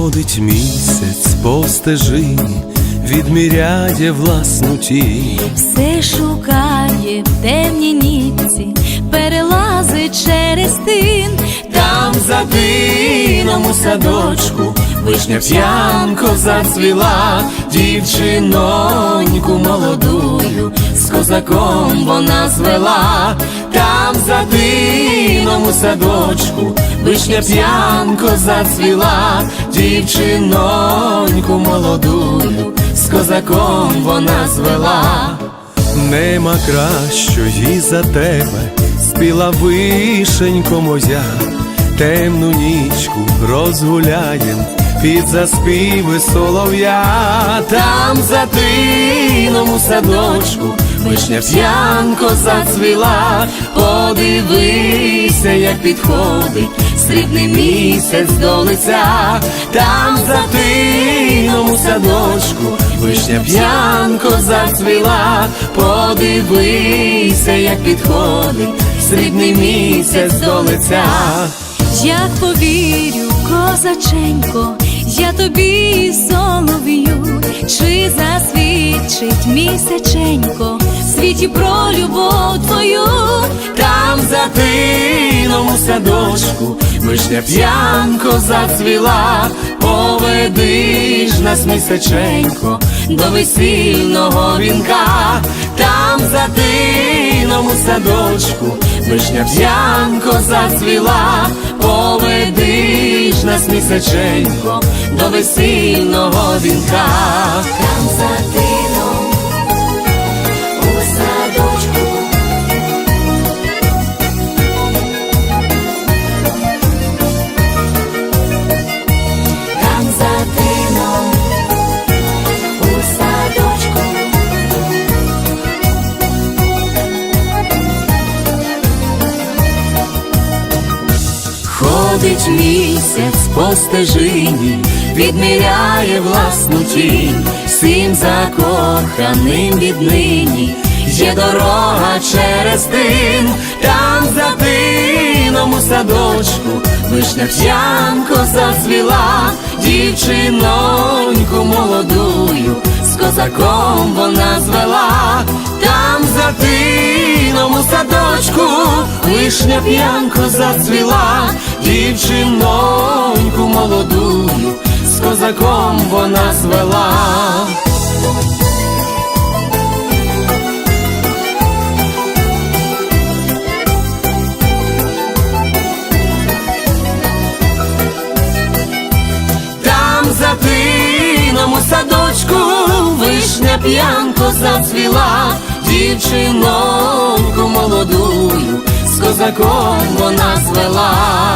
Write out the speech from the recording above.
Ходить місяць по стежині, відміряє власну тінь. все шукає в темній нітці, перелазить через тин, Там за дином у садочку вишня п'янко зацвіла, дівчиноньку молодую, з козаком вона звела, там за тином у садочку вишня п'янко зацвіла, дівчиноньку молодую, з козаком вона звела. Нема кращої за тебе, спіла вишенько моя, темну нічку розгуляєм під заспіви солов'я, там за тином у садочку вишня п'янко зацвіла, подивися, як підходить срібний місяць до лиця, там за тином у садочку вишня п'янко зацвіла, подивися, як підходить срібний місяць до лиця. Як повірю, козаченько, я тобі солов'ю, чи засвідчить місяченько в світі про любов твою, Там за тином у садочку вишня п'янко зацвіла, поведи ж нас місяченько до весільного вінка, там за тином у садочку вишня п'янко зацвіла, поведи ж нас місяченько до весільного вінка. там за тином Ходить місяць по стежині, відміряє власну тінь, всім закоханим віднині є дорога через тин, там за тином у садочку вишня п'янко зацвіла, дівчиноньку молодую, з козаком вона садочку вишня п'янко зацвіла, дівчиноньку молодую, з козаком вона звела. Садочку вишня п'янко зацвіла, з козаком вона звела.